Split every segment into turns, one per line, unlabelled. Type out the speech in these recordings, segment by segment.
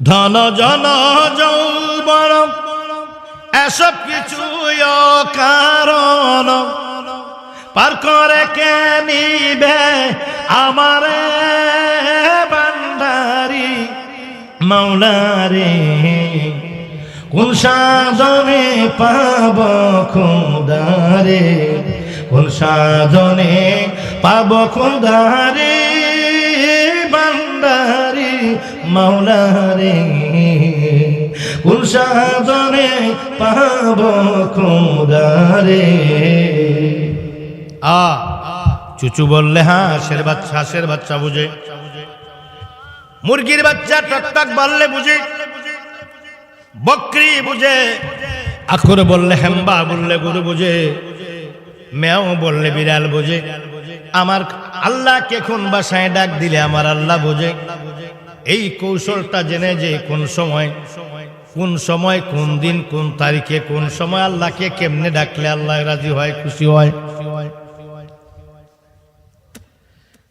ধন জন যৌবন, এসব কিছু কারণ পার করে কে নিবে আমারে বান্ডারি মৌলারে, কোন পাব খুদারে? কোন পাব খুদারে বান্ডারি কোন সাধনে পাব খুদারে আ, চুচু বললে হ্যাঁ হাঁসের বাচ্চা হাঁসের বাচ্চা বুঝে। মুরগির বাচ্চা টকটক বললে বুঝে। বকরি বুঝে। আখর বললে হেম্বা, বললে গরু বুঝে। মেও বললে বিড়াল বুঝে। আমার আল্লাহ আল্লাহকে কোন বাসায় ডাক দিলে আমার আল্লাহ বুঝে। এই কৌশলটা জেনে যে কোন সময় কোন সময়, কোন দিন, কোন তারিখে, কোন সময় আল্লাহকে কেমনে ডাকলে আল্লাহ রাজি হয়, খুশি হয়।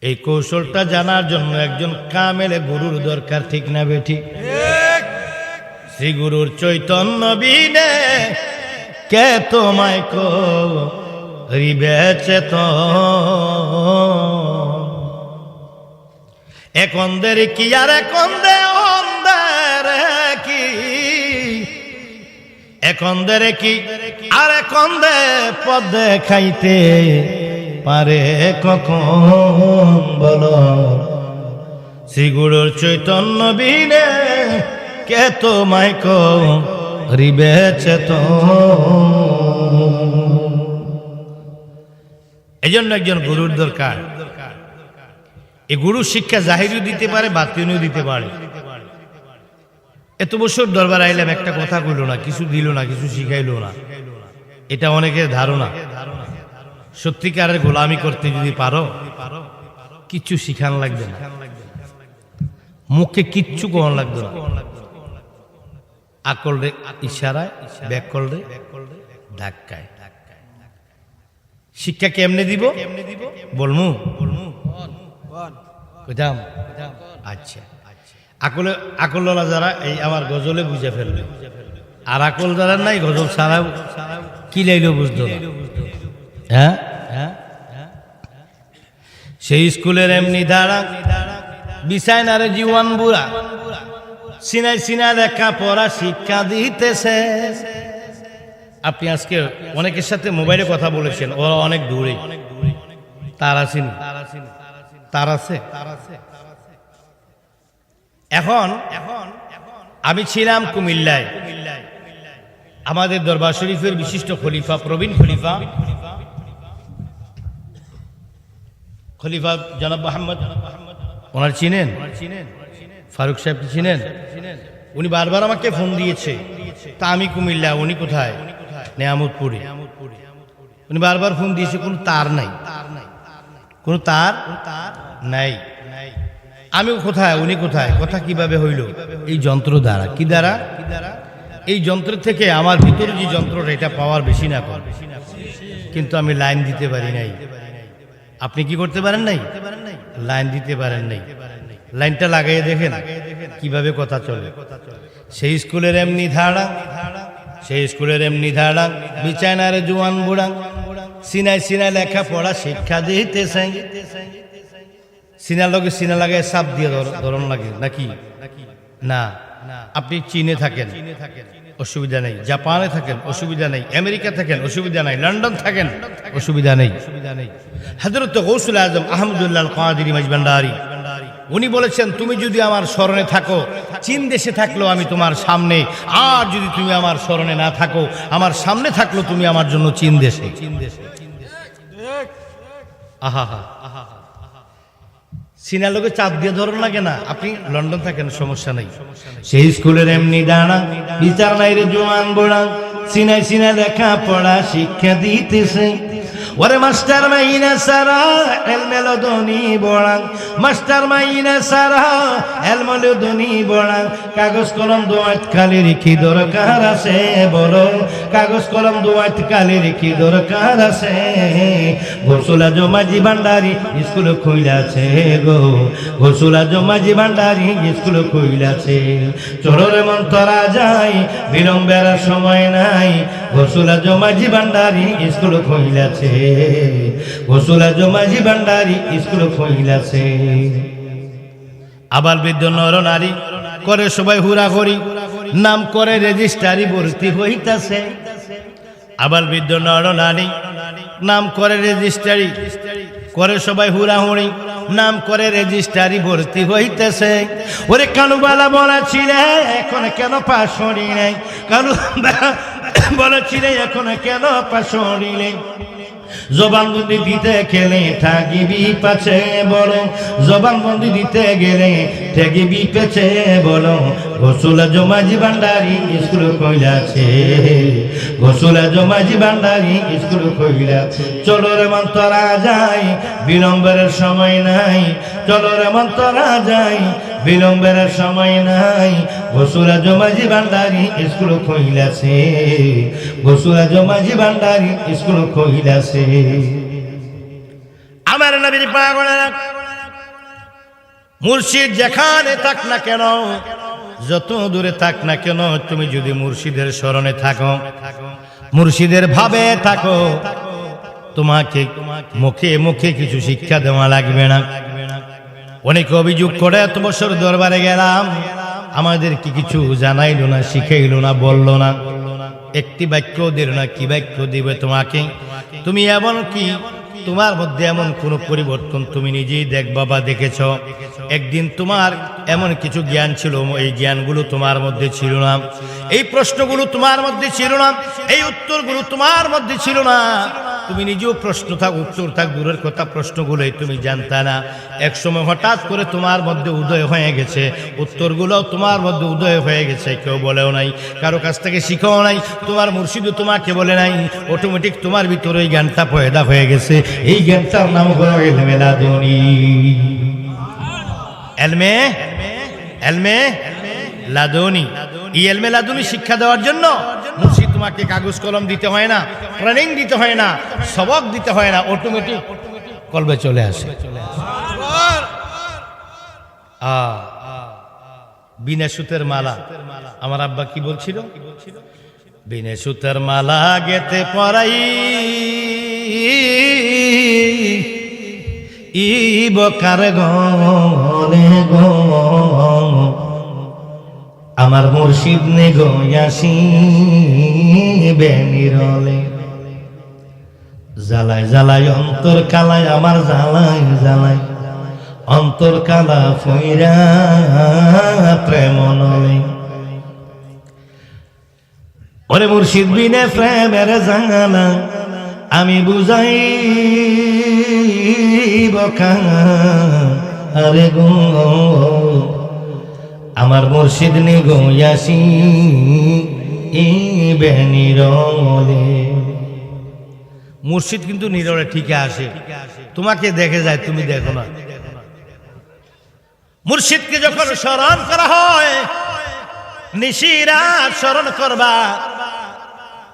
এই কৌশলটা জানার জন্য একজন কামেলে গুরুর দরকার, ঠিক না বেঠি? শ্রী গুরুর চৈতন্য বিনে কে তোমায় কো রিবেচে তো একন্দের কি আর একন্দে অন্দের কি? একন্দের কি আর একন্দে পদ খাইতে পারে কখন বলো? শ্রীগুরুর চৈতন্য বিনে কে তোমায় কো রিবেছে তো এই জন্য একজন গুরুর দরকার। এই গুরু শিক্ষা জাহিরিও দিতে পারে, বাতিনিও দিতে পারে। এত বছর দরবার আইলাম, একটা কথা কইল না, কিছু দিল না, কিছু শিখাইলো না। এটা অনেকের ধারণা। সত্যিকারের গোলামি করতে যদি পারো কিচ্ছু শিখান লাগবে না। মুখে কিচ্ছু কোন লাগবে না। আকল রে ইশারায় ব্যাকল রে ধাক্কায়। শিক্ষা কেমনে দিব? বলমু বলমু কইতাম আচ্ছা। আকলে আকলওয়ালা যারা এই আমার গজলে বুঝে ফেলবে আর আকল যারা নাই, গজল ছাড়াও কি লাইলেও বুঝতো হ্যাঁ? সেই স্কুলের এমনি দাঁড়া বিছায় না রে জীবন বুড়া সিনাই সিনা লেখা পড়া শিক্ষা দিতেছে। আপনি আজকে অনেকের সাথে মোবাইলে কথা বলেছেন, ওরা অনেক দূরে, তার আছেন। তার আছে। এখন এখন আমি ছিলাম কুমিল্লায়। আমাদের দরবার শরীফের বিশিষ্ট খলিফা, প্রবীণ খলিফা। খলিফা জনাব মোহাম্মদ, ওনার চিনেন? ফারুক সাহেব চিনেন? উনি বারবার আমাকে ফোন দিয়েছে। তা আমি কুমিল্লা, উনি কোথায়? নেয়ামতপুরে। উনি বারবার ফোন দিয়েছে, কোনো তার নাই। কোনো তার নাই। আমি কোথায়, উনি কোথায়? কথা কীভাবে হইল? এই যন্ত্র দ্বারা। কি দ্বারা? এই যন্ত্র থেকে আমার ভিতরে যে যন্ত্রটা, এটা পাওয়ার বেশি না কর কিন্তু আমি লাইন দিতে পারি নাই। আপনি কি করতে পারেন নাই? লাইন দিতে পারেন নাই। লাইনটা লাগাইয়ে দেখেন কীভাবে কথা চলে। সেই স্কুলের এমনি ধাড়া, সেই স্কুলের এমনি ধাড়া, বিছানার জুয়ান বুড়াং সিনাই সিনাই লেখা পড়া শিক্ষা দিতেছে। সিনা লগে সিনা লাগে সাপ দিয়ে ধর- ধরন লাগে নাকি না। আপনি চীনে থাকেন, অসুবিধা নেই। জাপানে থাকেন, অসুবিধা নেই। আমেরিকা থাকেন, অসুবিধা নেই। লন্ডন থাকেন, অসুবিধা নেই। হজরত গৌসুল আজম আহমদুল্লাহ কাদির মাজবান্ডারি উনি বলেছেন, তুমি যদি আমার স্মরণে থাকো, চীন দেশে থাকলেও আমি তোমার সামনে, আর যদি তুমি আমার স্মরণে না থাকো, আমার সামনে থাকল তুমি আমার জন্য চীন দেশে। চীন দেশে আহা। হা সিনা লোকে চাপ দিয়ে ধরুন না। কেনা আপনি লন্ডন থাকেন, সমস্যা নেই। সেই স্কুলের এমনি দাঁড়া, বিচার নাই রে জোয়ান বোড়া। সিনাই সিনা লেখা পড়া শিক্ষা দিতেছে। ওরে মাস্টার মাইনা সারা, এলমেলদনি বড়াং। মাস্টার মাইনা সারা, এলমেলদনি বড়াং। কাগজ কলম দোয়াত কালির কি দরকার আছে বলো কাগজ কলম দোয়াত কালির কি দরকার আছে? গোসলা জমাজি ভান্ডারি স্কুল খুইলাছে গো। গোসলা জমাজি ভান্ডারি স্কুল খুইলাছে। চোরের মন্তরা যায়, বিলম্বের সময় নাই। গোসলা জমাজি ভান্ডারি স্কুল খুইলাছে গোসলা জমাজি ভান্ডারি স্কুল খুইলাছে আবার বৃদ্ধ নর নারী করে সবাই হুরা করি নাম করে রেজিস্ট্রারি ভর্তি হইতাছে। আবার বৃদ্ধ নর নারী নাম করে রেজিস্ট্রারি করে সবাই হুড়াহুড়ি নাম করে রেজিস্ট্রারি ভর্তি হইতেছে। ওরে কানুবালা বলা ছিলে এখন কেন পাশড়ি নেই? কানু বলা ছিলে এখন কেন পাশড়ি নেই? জবানবন্দি দিতে গেলে ঠাকিবি পাছে বলো। জবানবন্দি দিতে গেলে ঠেকিবি পেছে বলো। গোসুলা জমাজি ভান্ডারি স্কুল কইলাছে। গোসুলা জমাজি ভান্ডারি স্কুল কইলাছে। চলো রে মন্তরা যাই, বিলম্বের সময় নাই। চলো রে মন্তরা যাই, বিলম্বের সময় নাই। গোসুরা জমাজি ভান্ডারি স্কুল কইলাছে গোসুরা জমাজি ভান্ডারি স্কুল কইলাছে আমার নবীর পাগলেরা, মুর্শিদ যেখানে থাক না কেন, যত দূরে থাক না কেন, তুমি যদি মুর্শিদের স্মরণে থাকো, মুর্শিদের ভাবে থাকো, তোমাকে মুখে মুখে কিছু শিক্ষা দেওয়া লাগবে না। অনেক অভিযোগ করে এত বছর দরবারে গেলাম আমাদের কি কিছু জানাইল না, শিখাইল না, বলল না। একটি বাক্য দিল না, কি বাক্য দিবে তোমাকে? তুমি এমন কি? তোমার মধ্যে এমন কোনো পরিবর্তন তুমি নিজেই দেখ, বাবা, দেখেছ? একদিন তোমার এমন কিছু জ্ঞান ছিল, এই জ্ঞানগুলো তোমার মধ্যে ছিল না। এই প্রশ্নগুলো তোমার মধ্যে ছিল না, এই উত্তরগুলো তোমার মধ্যে ছিল না। তুমি নিজেও প্রশ্ন থাক, উত্তর থাক, দূরের কথা প্রশ্নগুলোই তুমি জানতা না। এক সময় হঠাৎ করে তোমার মধ্যে উদয় হয়ে গেছে। উত্তরগুলো তোমার মধ্যে উদয় হয়ে গেছে, কেউ বলেও নাই। কারও কাছ থেকে শিখাও নাই, তোমার মুর্শিদও তোমাকে বলে নাই। অটোমেটিক তোমার ভিতরে ওই জ্ঞানটা পয়দা হয়ে গেছে। এই জ্ঞানটার নাম হলো এলমে? লাদুনি। এলমে এই এলমে লাদুনি শিক্ষা দেওয়ার জন্য মুর্শিদ তোমাকে কাগজ কলম দিতে হয় না, ট্রেনিং দিতে হয় না, সবক দিতে হয় না অটোমেটিক কলবে চলে আসে। বিনা সুতের মালা। আমার আব্বা কি বলছিল? বিনা সুতের মালা গেতে পরাই, ই বকার গনে গো আমার মুর্শিদ নে গয়াসি বেনিরলে জ্বালায় জ্বালায়, অন্তর কালায়, আমার জ্বালায় জ্বালায়। অন্তর কালা ফইরা প্রেম নলে। ওরে মুর্শিদ বিনে প্রেমের জানা আমি বুঝাই বকা আরে গো। আমার মুর্শিদ নে গয়াসি ই মুর্শিদ কিন্তু নিরলে ঠিকই আসে। তোমাকে দেখে যায়, তুমি দেখো না। মুর্শিদকে যখন স্মরণ করা হয়, নিশিরা স্মরণ করবা।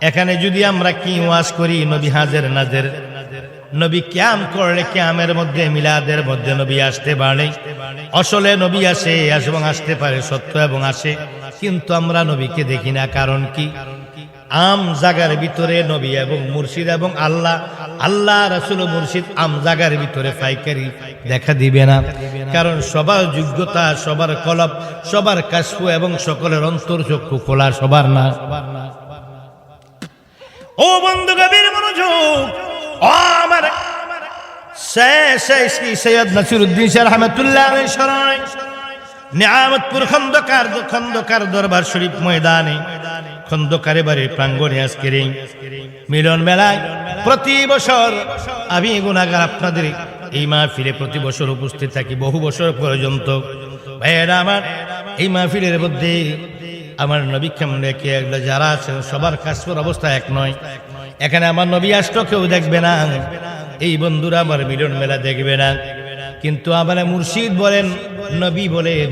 এখানে যদি আমরা কি ওয়াজ করি, নবী হাজের নাজের, নবী ক্যাম করলে ক্যামের মধ্যে, মিলাদের মধ্যে নবী আসতে পারে। আসলে নবী আসে এবং আসতে পারে, সত্য এবং আসে। কিন্তু আমরা নবীকে দেখি না, কারণ কি? আম জাগার ভিতরে নবী এবং মুর্শিদ এবং আল্লাহ আল্লাহ, রাসুল মুর্শিদ আম জাগার ভিতরে পাইকারি দেখা দিবে না। কারণ সবার যোগ্যতা, সবার কলব, সবার কাশফু এবং সকলের অন্তর চক্ষু খোলা, সবার না। ও বন্ধু গভীর মনোযোগ। ও আমার সৈয়দ নাসিরুদ্দিন শাহ রহমতুল্লাহ স্মরণে নিয়ামতপুর খন্দকার খন্দকার দরবার শরীফ ময়দানে, খন্দকারে বাড়ির প্রাঙ্গণে আজকের মিলন মেলায় প্রতি বছর আমি গুণাগার আপনাদের এই মাহফিলে প্রতি বছর উপস্থিত থাকি, বহু বছর পর্যন্ত। ভাইয়েরা আমার, এই মাহফিলের মধ্যে আমার নবী কেমন রেখে যারা আছেন সবার কাজের অবস্থা এক নয়। এখানে আমার নবী আসলো, কেউ দেখবে না। এই বন্ধুরা আমার মিলন মেলা দেখবে না। কিন্তু আমার মুর্শিদ বলেন, নবী বলেন,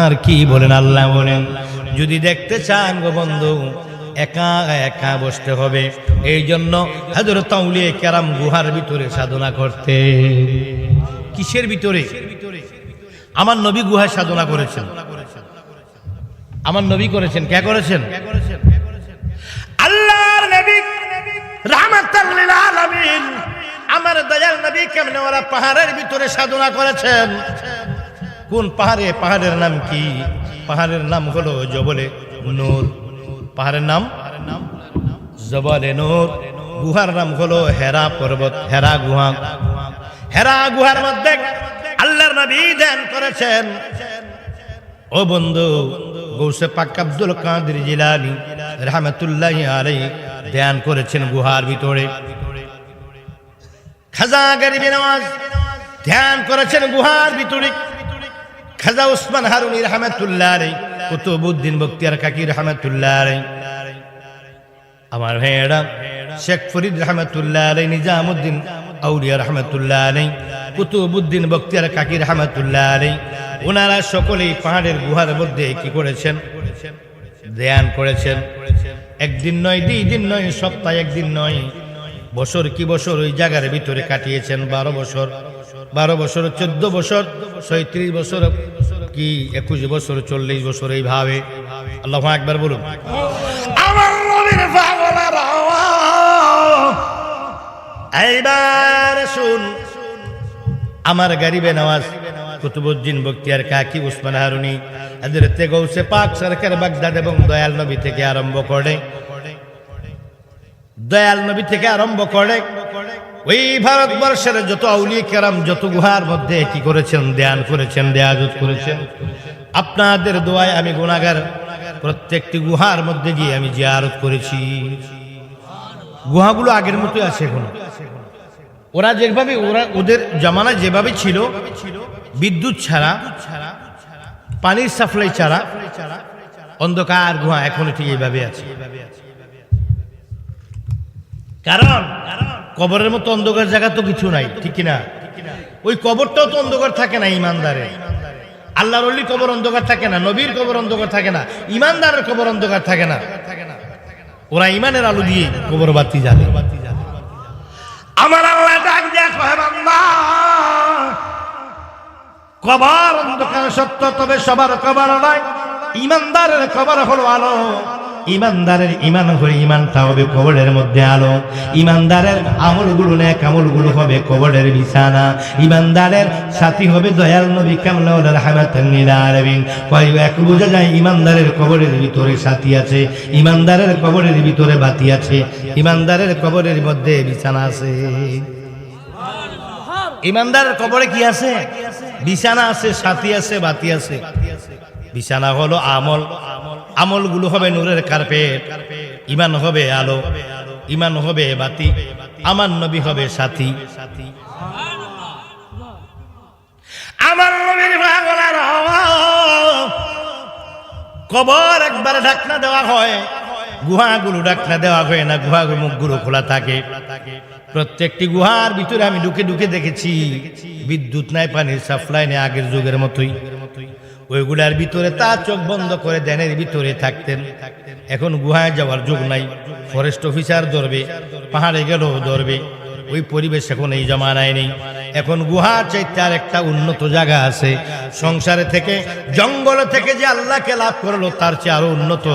আর কি বলেন, আল্লাহ বলেন। যদি দেখতে চান গো বন্ধু, একা একা বসতে হবে। এই জন্য হাজর তাউলিয়ে ক্যারাম গুহার ভিতরে সাধনা করতে। কিসের ভিতরে? আমার নবী গুহায় সাধনা করেছেন। আমার নবী করেছেন কে করেছেন? আল্লাহর নবী রাহমাতাল আলামিন। আমার দয়াল নবী কেমনে ওরা পাহাড়ের ভিতরে সাধনা করেছেন? কোন পাহাড়ে? পাহাড়ের নাম কি? পাহাড়ের নাম হলো জবলে নূর। পাহাড়ের নাম? জবলে নূর। গুহার নাম হলো হেরা পর্বত হেরা গুহা। হেরা গুহার মধ্যে আল্লাহর নবী ধ্যান করেছেন। ও বন্ধু গৌসে পাক আব্দুল কাদের জিলানি রহমতুল্লাহ আলাই ধ্যান করেছেন গুহার ভিতরে। খাজা ধ্যান করেছেন গুহার খাজা উসমান কুতুবুদ্দিন বক্তিয়ার কাকি রহমতুল্লাহ আমার ভাইয়েরা, শেখ ফরিদ রহমতুল্লাহ নিজামুদ্দিন আউলিয়া রহমতুল্লাহ কুতুবুদ্দিন বক্তিয়ার কাকি রহমতুল্লাহ আলাই ওনারা সকলেই পাহাড়ের গুহার মধ্যে কি করেছেন? ধ্যান করেছেন। একদিন নয়, দুই দিন নয়, সপ্তাহে একদিন নয়, বছর কি বছর ওই জায়গার ভিতরে কাটিয়েছেন? বারো বছর। বারো বছর, চোদ্দ বছর, ছয়ত্রিশ বছর, কি একুশ বছর, চল্লিশ বছর, এইভাবে। আল্লাহ একবার বলুন। এইবার শুন আমার গারিবে নওয়াজ কুতুবুদ্দিন বক্তিয়ার কাকি, উসমান হারুনি এদের গৌসে পাক সরকার বাগদাদ এবং দয়াল নবী থেকে আরম্ভ করে, দয়াল নবী থেকে আরম্ভ করে, ওই ভারতবর্ষের যত আউলি কেরাম, যত গুহার মধ্যে কি করেছেন, ধ্যান করেছেন, দেয়াজত করেছেন, আপনাদের দোয়ায় আমি গুণাগার। প্রত্যেকটি গুহার মধ্যে গিয়ে আমি জিয়ারত করেছি। গুহাগুলো আগের মতোই আছে এখন। ওরা যেভাবে, ওরা ওদের জামানায় যেভাবে ছিল, বিদ্যুৎ ছাড়া, পানির সাপ্লাই ছাড়া, অন্ধকার গুহা এখনও ঠিক এইভাবে আছে। কারণ, কবরের মতো অন্ধকার জায়গা তো কিছু নাই, ঠিক কিনা? ওই কবরটাও তো অন্ধকার থাকে না ইমানদারে আল্লাহর কবর অন্ধকার থাকে না, নবীর কবর অন্ধকার থাকে না, ইমানদারের কবর অন্ধকার থাকে না। ওরা ইমানের আলো দিয়ে কবর বাতি জ্বালে। আমার আল্লাহ ডাক বান্দা, কবর অন্ধকার সত্য, তবে সবার কবর নয়, ইমানদারের কবর হলো আলো। ইমানদারের ইমান হলে ইমানটা হবে কবরের মধ্যে আলো। ইমানদারের আমলগুলো নেক আমলগুলো হবে কবরের বিছানা। ইমানদারের সাথী হবে দয়াল নবী কামলাউল রহমাতুল লিল আলামিন। কয় এক বোঝা যায় ইমানদারের কবরের ভিতরে সাথী আছে, ইমানদারের কবরের ভিতরে বাতি আছে, ইমানদারের কবরের মধ্যে বিছানা আছে। ইমানদারের কবরে কি আছে? বিছানা আছে, সাথী আছে, বাতি আছে। বিছানা হলো আমল। আমলগুলো হবে নূরের কার্পেট। ইমান হবে আলো ইমান হবে বাতি, আমার নবী হবে সাথী। আমার নবীর পাগলার কবর একবার ঢাকনা দেওয়া হয়, গুহাগুলো ঢাকনা দেওয়া হয় না, গুহাগুলো মুখগুলো খোলা থাকে। প্রত্যেকটি গুহার ভিতরে আমি ঢুকে ঢুকে দেখেছি, বিদ্যুৎ নাই, পানির সাপ্লাই নেই আগের যুগের মতোই। ওইগুলার ভিতরে তা চোখ বন্ধ করে দেনের ভিতরে থাকতেন। এখন গুহায় যাওয়ার যুগ নাই। ফরেস্ট অফিসার ধরবে, পাহাড়ে গেলেও ধরবে। ওই পরিবেশ এখন এই জমানায় নেই। এখন গুহার চাইতে আর একটা উন্নত জায়গা আছে। সংসারে থেকে, জঙ্গল থেকে যে আল্লাহকে লাভ করল, তার চেয়ে আরও উন্নত।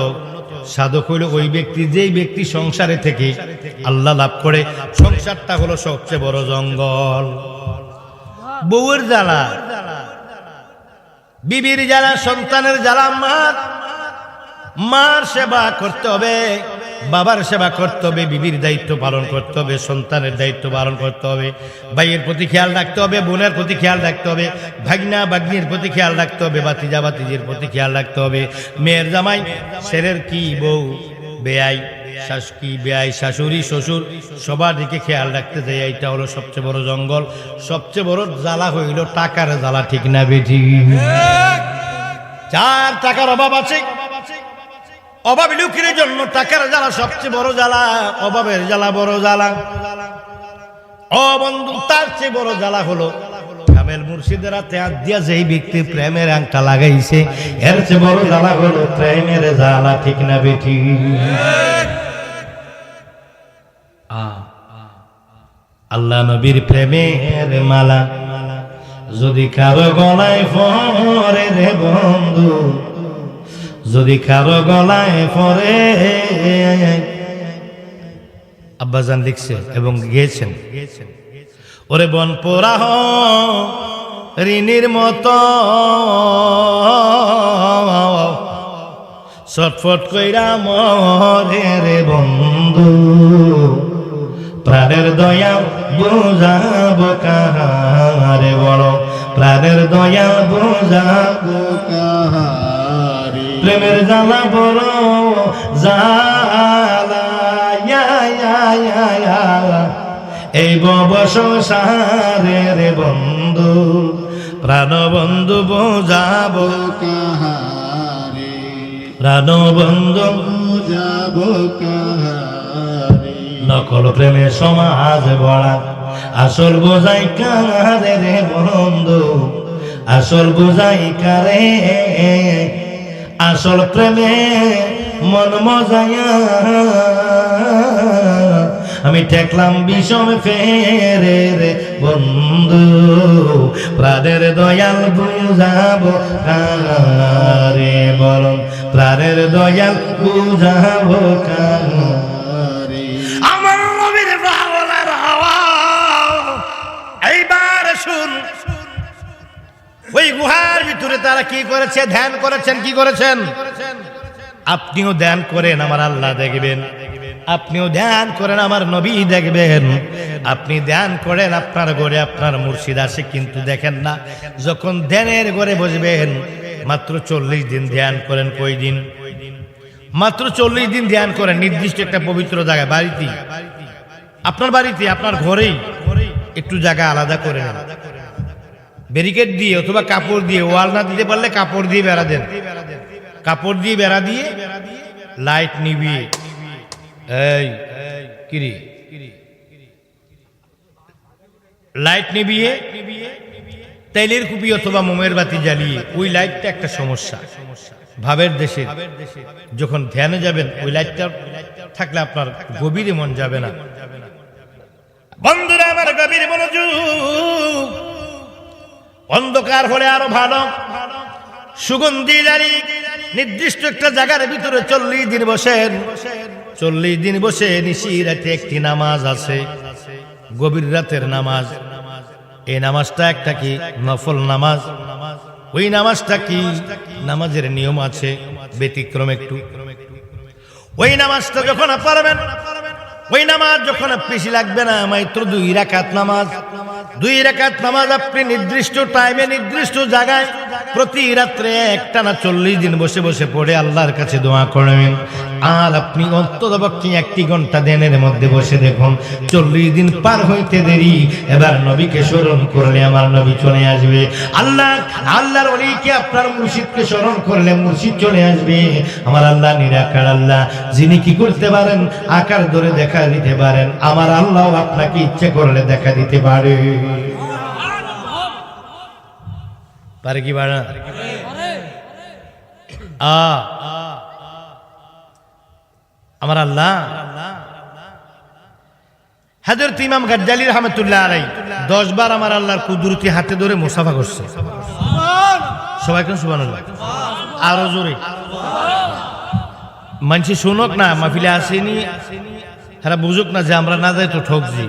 সাধক হইল ওই ব্যক্তি, যেই ব্যক্তি সংসারে থেকে আল্লাহ লাভ করে। সংসারটা হলো সবচেয়ে বড় জঙ্গল। বউয়ের জ্বালা। বিবির যারা সন্তানের যারা মার মার সেবা করতে হবে, বাবার সেবা করতে হবে, বিবির দায়িত্ব পালন করতে হবে, সন্তানের দায়িত্ব পালন করতে হবে, ভাইয়ের প্রতি খেয়াল রাখতে হবে, বোনের প্রতি খেয়াল রাখতে হবে, ভাগনা, ভাগ্নির প্রতি খেয়াল রাখতে হবে বাতিজা বাতিজির প্রতি খেয়াল রাখতে হবে, মেয়ের জামাই, ছেলের কি বউ? বেয়াই শাশ কি বেয়াই শাশুড়ি, শ্বশুর, সবার দিকে খেয়াল রাখতে যাই এইটা হলো সবচেয়ে বড় জঙ্গল। সবচেয়ে বড় জ্বালা হইল টাকার জ্বালা, ঠিক না বেঠি চার টাকার অভাব আছে, অভাবী লোকের জন্য টাকার জ্বালা সবচেয়ে বড় জ্বালা, অভাবের জ্বালা বড় জ্বালা। ও বন্ধু, তার চেয়ে বড় জ্বালা হলো কামেল মুর্শিদের হাত দিয়া যেই ব্যক্তি প্রেমের আংটা লাগাইছে, এর চেয়ে বড় জ্বালা হলো প্রেমের জ্বালা, ঠিক না বেঠি? আল্লাহ নবীর প্রেমের মালা, যদি কারও গলায় ফরে রে বন্ধু, যদি কারও গলায় ফরে, আব্বাজান লিখছে এবং গেয়েছেন। ওরে বন পোড়াহ ঋণীর মতো। ছটফট কইরা মরে রে বন্ধু, প্রাণের দয়া বুঝাব কাহারে বড়। প্রাণের দয়া বুঝাব
কাহারে।
প্রেমের জ্বালা বড়, জ্বালা। এই বব সংসারে রে বন্ধু প্রাণ বন্ধু বোঝাব প্রাণ বন্ধু
কাহারে।
নকল প্রেমে সমাজ বড়া, আসল বোঝাই কারে রে বন্ধু, আসল বোঝাই কারে। আসল প্রেমে মন মজায়া আমি ঠেকলাম বিষম ফেরে রে বন্ধু। প্রাণের দয়াল বুঝাবো কারে বরং প্রাণের দয়াল বুঝাবো কারে। আমার নবীর বাউলার হাওয়া এইবার শুন। ওই গুহার ভিতরে তারা কি করেছে? ধ্যান করেছেন, কি করেছেন? আপনিও ধ্যান করেন, আমার আল্লাহ দেখবেন। আপনিও ধ্যান করেন, আমার নবী দেখবেন। আপনি ধ্যান করেন, আপনার ঘরে আপনার মুর্শিদ আসে, কিন্তু দেখেন না, যখন ধ্যানের ঘরে বসবেন, মাত্র চল্লিশ দিন ধ্যান করেন কই দিন? মাত্র চল্লিশ দিন ধ্যান করেন, নির্দিষ্ট একটা পবিত্র জায়গায় বাড়িতে আপনার বাড়িতে আপনার ঘরেই। একটু জায়গা আলাদা করে ব্যারিকেড দিয়ে অথবা কাপড় দিয়ে, ওয়াল না দিতে পারলে কাপড় দিয়ে বেড়া দেন। কাপড় দিয়ে বেড়া দিয়ে লাইট নিবিয়ে এই, কিরি? লাইট নিবিয়ে, তেলের কুপি অথবা মোমের বাতি জ্বালিয়ে, ওই লাইটটা একটা সমস্যা। ভাবের দেশে, যখন ধ্যানে যাবেন, ওই লাইটটা থাকলে আপনার গভীরে মন যাবে না। বন্ধুরা, আমার গভীর মনোযোগ। অন্ধকার হলে আরও ভালো। সুগন্ধি জারি, নির্দিষ্ট একটা জায়গার ভিতরে চল্লিশ দিন বসেন। চল্লিশ দিন বসে নিশি রাতে একটি নামাজ আছে। গভীর রাতের নামাজ। এই নামাজটা একটা কি? নফল নামাজ। ওই নামাজটা কি? নামাজের নিয়ম আছে, ব্যতিক্রম একটু। ওই নামাজটা যখন পারবেন, ওই নামাজ যখন বেশি লাগবে না, মাত্র দুই রাকাত নামাজ। দুই রেখাত নামাজ আপনি নির্দিষ্ট টাইমে নির্দিষ্ট জায়গায় প্রতি রাত্রে একটা না চল্লিশ দিন বসে বসে পড়ে আল্লাহর কাছে দোয়া করবেন। আর আপনি অন্তত পক্ষে একটি ঘণ্টা দেনের মধ্যে বসে দেখুন, চল্লিশ দিন পার হইতে দেরি, এবার নবীকে স্মরণ করলে আমার নবী চলে আসবে। আল্লাহ, আল্লাহর অলিকে আপনার মুর্শিদকে স্মরণ করলে মুর্শিদ চলে আসবে। আমার আল্লাহ নিরাকার আল্লাহ, যিনি কি করতে পারেন, আকার ধরে দেখা দিতে পারেন। আমার আল্লাহ আপনাকে ইচ্ছে করলে দেখা দিতে পারে। পারে কি না? আ আমার আল্লাহ হাজরত ইমাম গাজ্জালি রহমতুল্লাহ আলাই দশ বার আমার আল্লাহর কুদরতি হাতে ধরে মুসাফা করছে। সবাই কেন সুবান আরও জোরে। মানসি শুনক না, মাহফিলে আসেনি। হ্যাঁ বুঝুক না যে আমরা না যাই তো ঠকছি।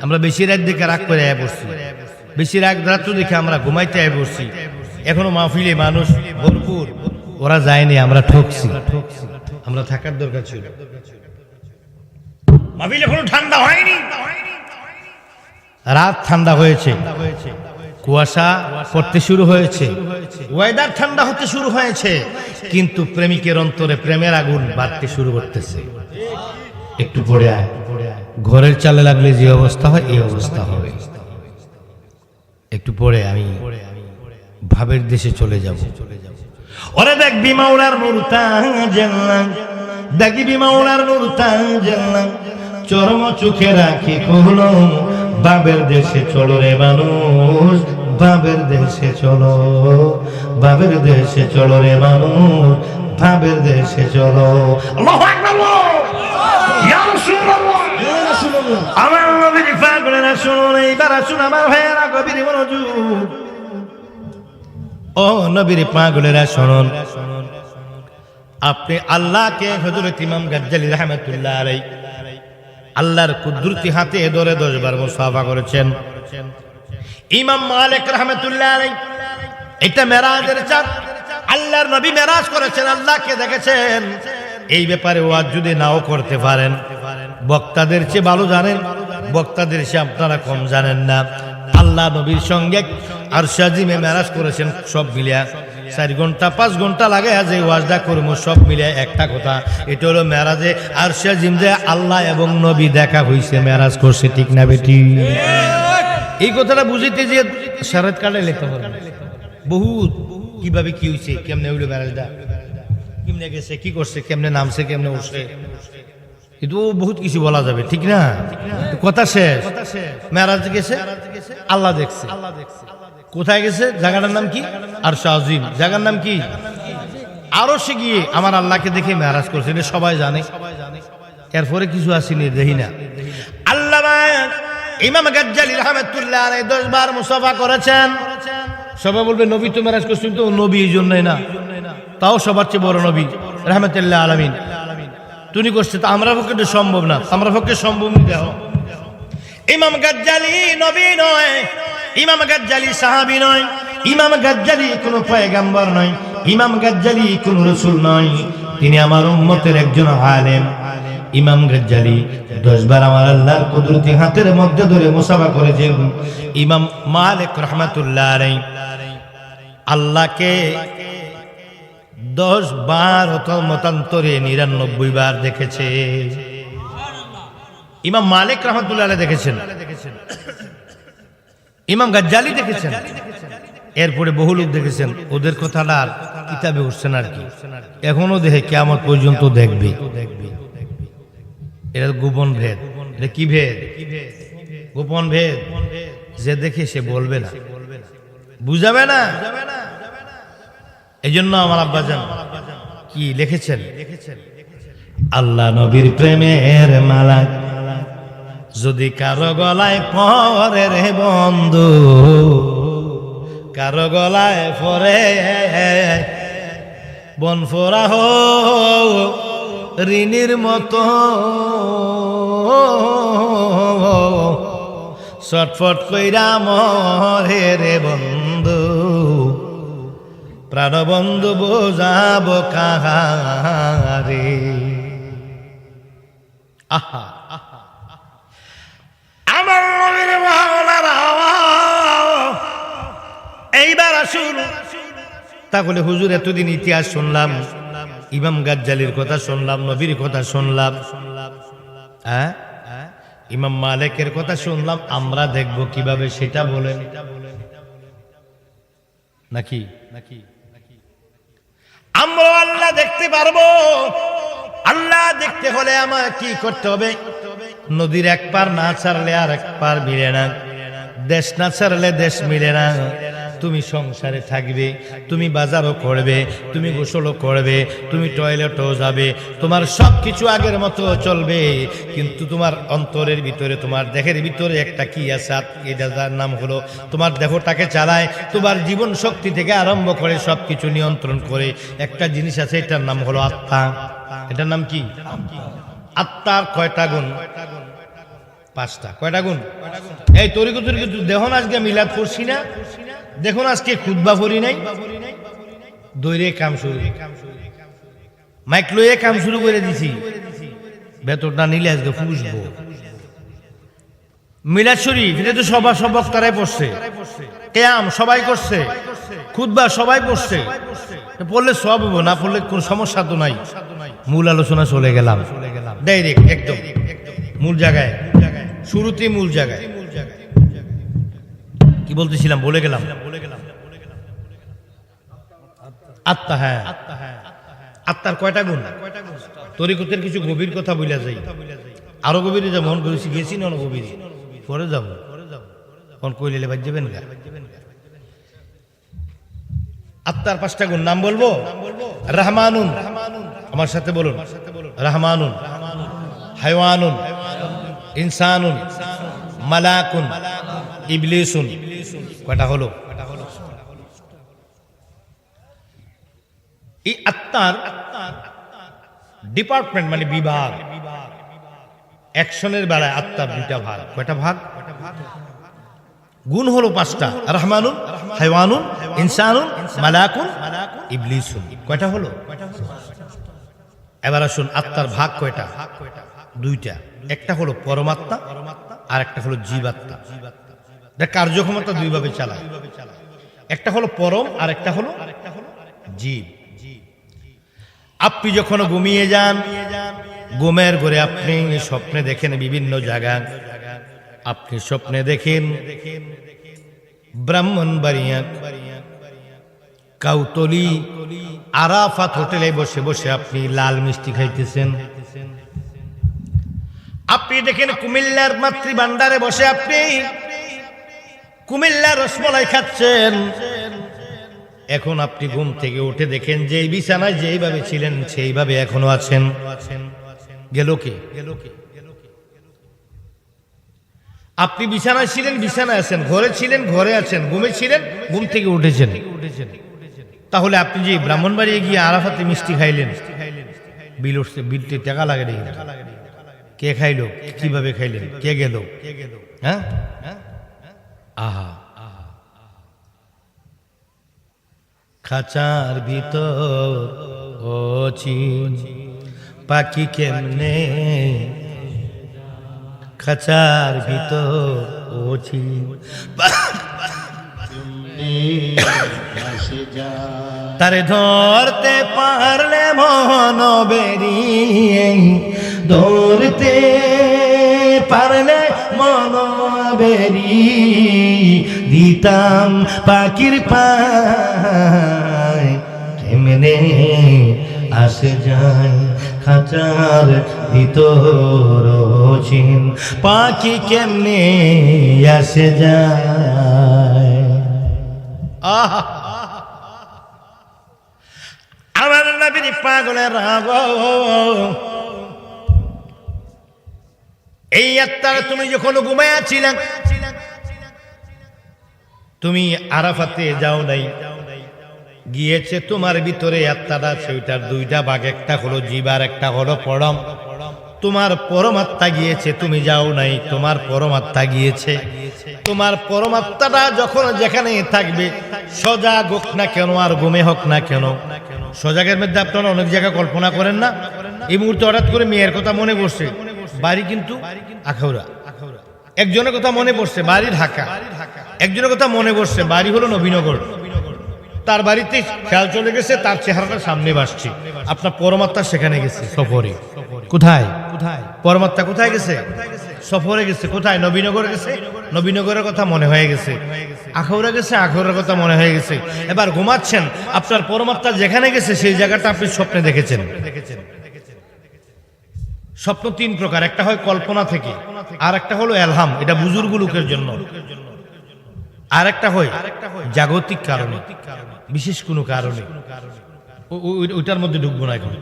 আমরা বেশি রাত দেখে রাগ করে আয় পড়ছি। বেশি রাগ রাত্র দেখে আমরা ঘুমাইতে আয় পড়ছি। এখনও মাহফিলে মানুষ ভরপুর। ওরা যায়নি, আমরা ঠকছি। আমরা থাকার দরকার ছিল। মাহফিল এখনও ঠান্ডা হয়নি? রাত ঠান্ডা হয়েছে। কুয়াশা পড়তে শুরু হয়েছে। ওয়েদার ঠান্ডা হতে শুরু হয়েছে। কিন্তু প্রেমিকের অন্তরে প্রেমের আগুন বাড়তে শুরু করতেছে। একটু পড়ে আয়। ঘরের চালে লাগলে যে অবস্থা হয়, এই অবস্থা হবে। একটু পরে আমি ভাবের দেশে চলে যাব। ওরে দেখ বিমাউলার মুরতা দেখিবি মাওলার নূর তাঞ্জাল্লাম চরম চোখে রাখি কহলো বাবের দেশে চলো রে মানুষ বাবের দেশে চলো। বাবের দেশে চলো রে মানুষ বাবের দেশে চলো। আল্লাহু আকবার আমার নবীর পাগলেরা শুনুন এইবার আসুন আমার ভাইয়েরা, গভীর মনোযোগ। ও নবীর পাগলেরা শুনুন, আপনি আল্লাহকে হজরত ইমাম গাজ্জালি রহমতুল্লাহ আলাই আল্লাহর কুদরতি হাতে ধরে দশ বার মুসাফা করেছেন। ইমাম মালিক রহমতুল্লাহ আলাই এটা মেরাজের চাঁদ। আল্লাহর নবী মেরাজ করেছেন, আল্লাহকে দেখেছেন। এই ব্যাপারে ওয়াজ যদি নাও করতে পারেন, বক্তাদের চেয়ে ভালো জানেন, বক্তাদের চেয়ে আপনারা কম জানেন না। আল্লাহ নবীর সঙ্গে আর সাজিমে মেরাজ করেছেন সব মিলিয়া। চার ঘণ্টা, পাঁচ ঘণ্টা লাগে যে ওয়াজটা করব, সব মিলিয়ে একটা কথা। এটা হলো ম্যারাজে আর সাজিম যে আল্লাহ এবং নবী দেখা হয়েছে ম্যারাজ করছে, ঠিক না বেটি? এই কথাটা বুঝিতে যে শরৎ কালে লেখা হবে বহুত, কীভাবে কি হয়েছে কেমনে হইল ম্যারেজটা কেমনে গেছে, কি করছে, কেমনে নামছে, কেমনে উঠছে। কিন্তু বহুত কিছু বলা যাবে, ঠিক না? কথা শেষ। মেরাজ গেছে, আল্লাহ দেখছে। কোথায় গেছে, জায়গাটার নাম কি? আর শাহজিম জায়গার নাম কি? আরও সে গিয়ে আমার আল্লাহকে দেখে মেরাজ করছে, এটা সবাই জানে। এরপরে কিছু আসেনি, দেখি না। আল্লাহ ইমাম গাজ্জালি রহমতুল্লাহ দশ বার মুসাফা করেছেন। সবাই বলবে, নবী তো মেরাজ করছেন তো, নবী এই জন্যই না। তাও সবার চেয়ে বড় নবী, রহমতুল্লাহ আলমিন। তুমি করছে তা আমরা পক্ষে সম্ভব না। আমরা পক্ষে সম্ভব দেহ ইমাম গাজ্জালি নবী নয়, ইমাম গাজ্জালি সাহাবী নয়, ইমাম গাজ্জালি কোনো পয়গাম্বর নয়, ইমাম গাজ্জালি কোন রসুল নয়। তিনি আমার উম্মতের একজন আলেম। ইমাম গাজ্জালি দশবার আমার আল্লাহর কুদরতি হাতের মধ্যে ধরে মুসাফা করেছেন। ইমাম মালিক রহমাতুল্লাহ আল্লাহকে দশ বার অত মতান্তরে নিরানব্বই বার দেখেছে। ইমাম মালিক রহমতুল্লাহ দেখেছেন। ইমাম গাজ্জালি দেখেছেন। এরপরে বহু লোক দেখেছেন। ওদের কথাটা আর কিতাবে উঠছেন আর কি। এখনও দেখে কেমন পর্যন্ত দেখবে। এটা গোপন ভেদ। কি ভেদ? গোপন ভেদ। যে দেখে সে বলবে না। বুঝাবে না? এই জন্য আমার আব্বাজান কি লিখেছেন? আল্লাহ নবীর প্রেমের মালা। যদি কারও গলায় পরে রে বন্ধু কারও গলায় পরে বন ফোরা হো ঋণীর মতো ছটফট কইরা মরে রে বন্ধু। প্রাণবন্ধু বোঝাব কাহারে। আহা আমার নবীর এইবার আসুন। তাহলে হুজুর এতদিন ইতিহাস শুনলাম, ইমাম গাজ্জালির কথা শুনলাম, নবীর কথা শুনলাম। হ্যাঁ? ইমাম মালিকের কথা শুনলাম, আমরা দেখব কীভাবে সেটা বলেন। নাকি নাকি? আমরা আল্লাহ দেখতে পারব। আল্লাহ দেখতে হলে আমার কি করতে হবে? নদীর এক পার না ছাড়লে আর এক পার মিলে না। দেশ না ছাড়লে দেশ মিলে না। তুমি সংসারে থাকবে, তুমি বাজারও করবে, তুমি গোসলও করবে, তুমি টয়লেটও যাবে, তোমার সব কিছু আগের মতো চলবে। কিন্তু তোমার অন্তরের ভিতরে, তোমার দেহের ভিতরে একটা কি আছে? এটা যার নাম হলো, তোমার দেহটাকে চালায়, তোমার জীবন শক্তি থেকে আরম্ভ করে সব কিছু নিয়ন্ত্রণ করে। একটা জিনিস আছে, এটার নাম হলো আত্মা। এটার নাম কি? আত্মার কয়টা গুণ? পাঁচটা। কয়টা গুণ? এই তরিকু দেখুন আজকে মিলাদ করছি না? দেখুন আজকে খুদবা ফরি নাই, দৈরে কাম শুরু। মাইক লইয়ে কাম শুরু করে দিছি। বেতনটা নিলে আজকে ফুসবো। মিলাদ শরীফ, এটা তো সবার সব বক্তারাই পড়ছে। কেয়াম সবাই করছে। খুদবা সবাই পড়ছে। পড়লে সব হব, না পড়লে কোন সমস্যা তো নাই। মূল আলোচনা চলে গেলাম। ডাইরেক্ট, একদম। মূল জায়গায়। শুরুতে মূল জায়গায়। কি বলতেছিলাম? বলে গেলাম। আত্মা হ্যাঁ। আত্মার কয়টা গুণ? তরিকতের কিছু গভীর কথা বইলা যাই। আরও গভীরে যাব, মন করেছি গেছি না গভীরে পরে যাব। কোন কইলে বাদ যাবেন আত্মার পাঁচটা গুণ, নাম বলব? রহমানুন। আমার সাথে বলুন। রহমানুন। হাইওয়ানুন। ইনসানুন। মালাকুন। ইবলিসুন। কয়টা হলো? এই আত্মার ডিপার্টমেন্ট মানে বিভাগ। অ্যাকশনের বেলায় আত্মার দুইটা ভাগ। কয়টা ভাগ? গুণ হলো পাঁচটা। রহমানুন হাইওয়ানুন, ইনসানুন, মালাকুন, ইবলিসুন। কয়টা হলো? এবার আসুন আত্মার ভাগ কয়টা? দুইটা। একটা হলো পরমাত্মা আর একটা হলো জীবাত্মা। এটা কার্যক্ষমতা দুইভাবে চালায়। একটা হলো পরম আর একটা হলো জীব। আপনি যখন ঘুমিয়ে যান, ঘুমের ঘরে আপনি স্বপ্নে দেখেন বিভিন্ন জায়গা আপনি স্বপ্নে দেখেন ব্রাহ্মণবাড়িয়া কাউতলি, আরাফাত হোটেলে বসে বসে আপনি লাল মিষ্টি খাইতেছেন। আপনি দেখেন কুমিল্লার মাতৃ ভান্ডারে বসে আপনি কুমিল্লার রসমলাই খাচ্ছেন। এখন আপনি ঘুম থেকে উঠে দেখেন যে বিছানায় যেইভাবে ছিলেন, সেইভাবে এখনও আছেন। গেল কে? আপনি বিছানায় ছিলেন, বিছানায় আছেন, ঘরে ছিলেন, ঘরে আছেন, ঘুমে ছিলেন, ঘুম থেকে উঠেছেন। তাহলে আপনি যে ব্রাহ্মণবাড়ি গিয়ে আরাফাতে মিষ্টি খাইলেন, বিল উঠছে বিলতে টাকা লাগে কে খাইলো? কীভাবে খাইলেন? কে গেল? হ্যাঁ হ্যাঁ? আহা। খাঁচার ভিতর ওছি পাখি কেমনে? খাঁচার ভিতর
যা।
তারে ধরতে পারলে মন বেরিয়ে ধরতে পারলে বেরি দিতাম পাখির পায়। কেমনে আসে যায় খাঁচার ভিতর চিন পাখি কেমনে আসে যায়? আহা। আমার নবীর পাগলের রাগ। এই আত্মার তুমি যখন ঘুমাইয়াছিলে তুমি আরাফাতে যাও নাই। গিয়েছে তোমার ভিতরে আত্মাটা, সেইটার দুইটা ভাগ, একটা হলো জীবার একটা হলো পরম। তোমার পরমাত্মা গিয়েছে, তুমি যাও নাই, তোমার পরমাত্মা গিয়েছে। তোমার পরমাত্মাটা যখন যেখানে থাকবে, সজাগ হোক না কেন আর ঘুমে হোক না কেন। সজাগের মধ্যে আপনারা অনেক জায়গায় কল্পনা করেন না? এই মুহূর্তে হঠাৎ করে মেয়ের কথা মনে পড়ছে। বাড়ি কিন্তু আখাউড়া। একজনের কথা মনে পড়ছে বাড়ি ঢাকা একজনের কথা মনে পড়ছে, বাড়ি হলো নবীনগর। তার বাড়িতে খেয়াল চলে গেছে, তার চেহারাটা সামনে বাসছে আপনার পরমাত্মা সেখানে গেছে, সফরে। কোথায়? কোথায় পরমাত্মা কোথায় গেছে? সফরে গেছে। কোথায়? নবীনগর গেছে? নবীনগরের কথা মনে হয়ে গেছে। আখৌরা গেছে আখৌরার কথা মনে হয়ে গেছে। এবার ঘুমাচ্ছেন, আপনার পরমাত্মা যেখানে গেছে, সেই জায়গাটা আপনি স্বপ্নে দেখেছেন দেখেছেন। স্বপ্ন তিন প্রকার, একটা হয় কল্পনা থেকে আর একটা হলো এলহাম এটা বুজুর্গ লোকের জন্য। আর একটা হয় জাগতিক কারণে, বিশেষ কোনো কারণে। ওইটার মধ্যে ঢুকবো না এখন।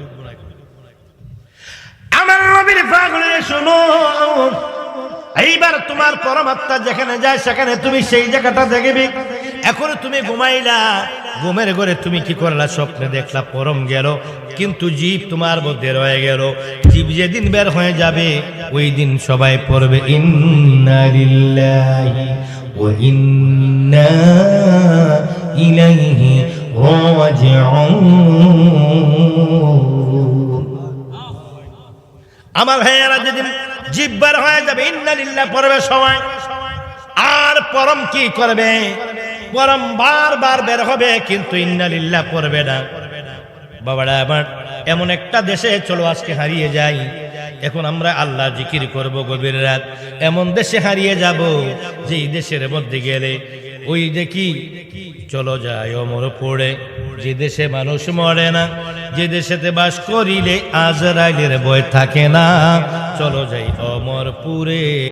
আমার রবির পাগলে শোনো এইবার তোমার পরমাত্মা যেখানে যায়, সেখানে তুমি সেই জায়গাটা দেখবে। এখন তুমি ঘুমাইলা, ঘুমের ঘরে তুমি কি করলা? স্বপ্নে দেখলা পরম গেল, কিন্তু জীব তোমার মধ্যে রয়ে গেল। জীব যেদিন বের হয়ে যাবে, ওই দিন সবাই পড়বে আমার ভাইয়েরা, যেদিন জিব্বার হয়ে যাবে। ইন্দালিল্লা পড়বে সময়। আর পরম কি করবে? পরম বার বার বের হবে, কিন্তু ইন্দালিল্লা পড়বে না। বাবারা আমার, এমন একটা দেশে চলো, আজকে হারিয়ে যাই। এখন আমরা আল্লাহ জিকির করব গভীর রাত। এমন দেশে হারিয়ে যাব যে দেশের মধ্যে গেলে ওই দেখি, চলো যাই অমর পড়ে। যে দেশে মানুষ মরে না, যে দেশেতে বাস করিলে আজ আজরাইলের বয় থাকে না। চলো যাই অমরপুরে